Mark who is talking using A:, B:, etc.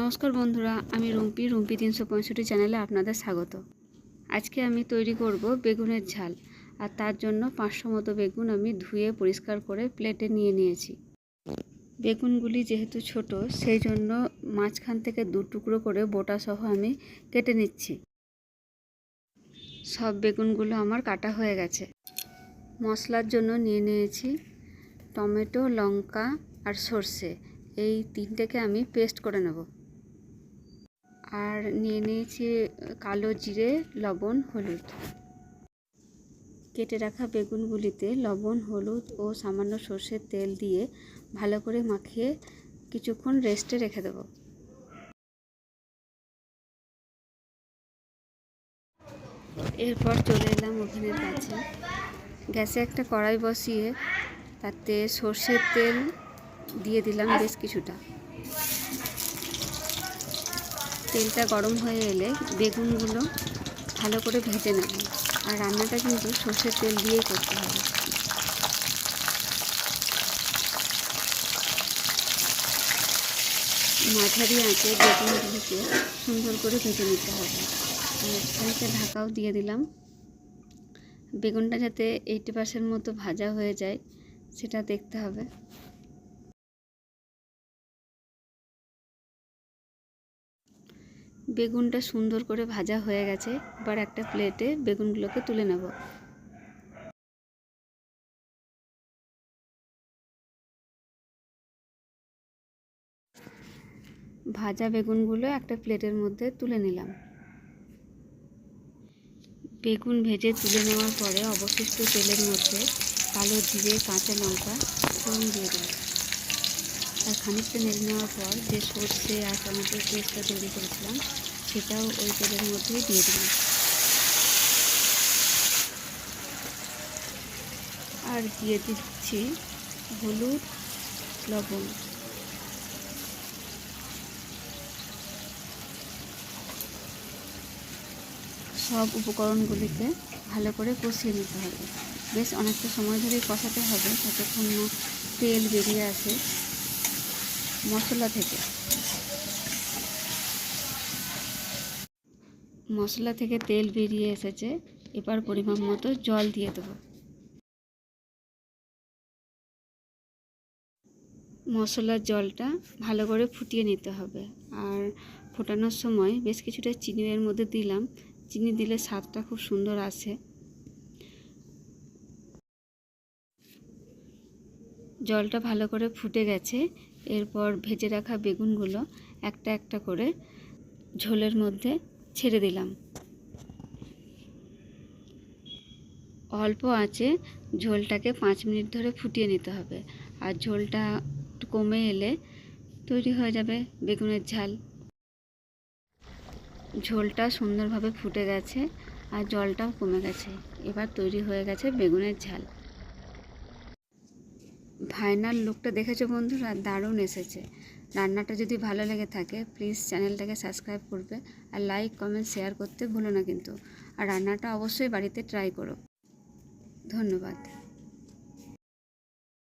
A: নমস্কার বন্ধুরা, আমি রুম্পি রুম্পি তিনশো পঁয়ষট্টি চ্যানেলে আপনাদের স্বাগত। আজকে আমি তৈরি করব বেগুনের ঝাল, আর তার জন্য পাঁচশো মতো বেগুন আমি ধুয়ে পরিষ্কার করে প্লেটে নিয়ে নিয়েছি। বেগুনগুলি যেহেতু ছোট, সেই জন্য মাঝখান থেকে দু টুকরো করে বোটা সহ আমি কেটে নিচ্ছি। সব বেগুনগুলো আমার কাটা হয়ে গেছে। মশলার জন্য নিয়ে নিয়েছি টমেটো, লঙ্কা আর সর্ষে। এই তিনটেকে আমি পেস্ট করে নেব। আর নিয়ে নিয়েছি কালো জিরে, লবণ, হলুদ। কেটে রাখা বেগুনগুলিতে লবণ, হলুদ ও সামান্য সর্ষের তেল দিয়ে ভালো করে মাখিয়ে কিছুক্ষণ রেস্টে রেখে দেব। এরপর চলে এলাম ওভেনের কাছে। গ্যাসে একটা কড়াই বসিয়ে তাতে সর্ষের তেল দিয়ে দিলাম বেশ কিছুটা। তেলটা গরম হয়ে এলে বেগুনগুলো ভালো করে ভেজে নেব। আর রান্নাটা কিন্তু সর্ষের তেল দিয়েই করতে হবে। মাঝারি আঁচে বেগুনগুলিকে সুন্দর করে ভেজে নিতে হবে। খানিকটা ঢাকাও দিয়ে দিলাম। বেগুনটা যাতে এইটি পার্সেন্ট মতো ভাজা হয়ে যায়, সেটা দেখতে হবে। বেগুনটা সুন্দর করে ভাজা হয়ে গেছে, এবার একটা প্লেটে বেগুনগুলোকে তুলে নেব। ভাজা বেগুনগুলো একটা প্লেটের মধ্যে তুলে নিলাম। বেগুন ভেজে তুলে নেওয়ার পরে অবশিষ্ট তেলের মধ্যে কালো জিরে, কাঁচা লঙ্কা, ফোড়ন দিয়ে দিলাম। আর খানিকটা নেড়ে নেওয়ার পর যে সর্ষে আর টমেটোর পেস্টটা তৈরি করেছিলাম, সেটাও ওই তেলের মধ্যেই দিয়ে দিলাম। আর দিয়ে দিচ্ছি হলুদ, লবণ। সব উপকরণগুলিকে ভালো করে কষিয়ে নিতে হবে। বেশ অনেকটা সময় ধরেই কষাতে হবে, যতক্ষণ না তেল বেরিয়ে আসে। মশলা থেকে। মশলা থেকে তেল বেরিয়ে এসেছে, এবার পরিমাণ মতো জল দিয়ে দেবো। মশলার জলটা ভালো করে ফুটিয়ে নিতে হবে। আর ফোটানোর সময় বেশ কিছুটা চিনি এর মধ্যে দিলাম। চিনি দিলে স্বাদটা খুব সুন্দর আসে। জলটা ভালো করে ফুটে গেছে। এরপর ভেজে রাখা বেগুনগুলো একটা একটা করে ঝোলের মধ্যে ছেড়ে দিলাম। অল্প আঁচে ঝোলটাকে পাঁচ মিনিট ধরে ফুটিয়ে নিতে হবে। আর ঝোলটা কমে এলে তৈরি হয়ে যাবে বেগুনের ঝাল। ঝোলটা সুন্দরভাবে ফুটে গেছে আর জলটাও কমে গেছে। এবার তৈরি হয়ে গেছে বেগুনের ঝাল। ফাইনাল লুকটা দেখেছ বন্ধুরা? দারুণ এসেছে। রান্নাটা যদি ভালো লেগে থাকে প্লিজ চ্যানেলটাকে সাবস্ক্রাইব করবে আর লাইক কমেন্ট শেয়ার করতে ভুলো না কিন্তু। আর রান্নাটা অবশ্যই বাড়িতে ট্রাই করো। ধন্যবাদ।